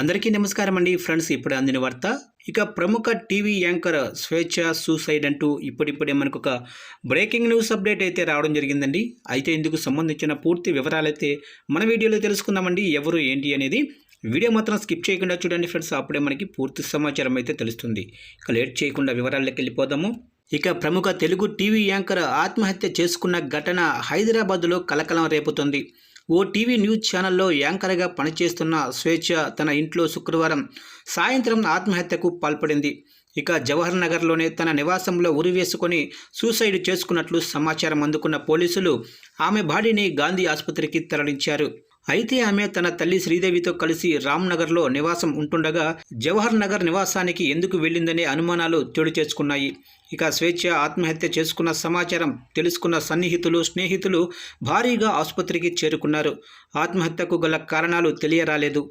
అందరికీ నమస్కారం అండి ఫ్రెండ్స్ ఇప్పుడు అందిన వార్త. ఇక ప్రముఖ టీవీ యాంకర్ స్వేచ్ఛ సూసైడ్ అంటూ ఇప్పుడిప్పుడే మనకు ఒక బ్రేకింగ్ న్యూస్ అప్డేట్ అయితే రావడం జరిగిందండి. అయితే ఇందుకు సంబంధించిన పూర్తి వివరాలు అయితే మన వీడియోలో తెలుసుకుందామండి. ఎవరు ఏంటి అనేది వీడియో మాత్రం స్కిప్ చేయకుండా చూడండి ఫ్రెండ్స్. అప్పుడే మనకి పూర్తి సమాచారం అయితే తెలుస్తుంది. ఇక లేట్ చేయకుండా వివరాల్లోకి వెళ్ళిపోదాము. ఇక ప్రముఖ తెలుగు టీవీ యాంకర్ ఆత్మహత్య చేసుకున్న ఘటన హైదరాబాద్లో కలకలం రేపుతుంది. ఓ టీవీ న్యూస్ ఛానల్లో యాంకర్గా పనిచేస్తున్న స్వేచ్ఛ తన ఇంట్లో శుక్రవారం సాయంత్రం ఆత్మహత్యకు పాల్పడింది. ఇక జవహర్ నగర్లోనే తన నివాసంలో ఉరివేసుకొని సూసైడ్ చేసుకున్నట్లు సమాచారం అందుకున్న పోలీసులు ఆమె బాడీని గాంధీ ఆసుపత్రికి తరలించారు. అయితే ఆమె తన తల్లి శ్రీదేవితో కలిసి రామ్నగర్లో నివాసం ఉంటుండగా జవహర్ నగర్ నివాసానికి ఎందుకు వెళ్ళిందనే అనుమానాలు చోటు చేసుకున్నాయి. ఇక స్వేచ్ఛ ఆత్మహత్య చేసుకున్న సమాచారం తెలుసుకున్న సన్నిహితులు స్నేహితులు భారీగా ఆసుపత్రికి చేరుకున్నారు. ఆత్మహత్యకు గల కారణాలు తెలియరాలేదు.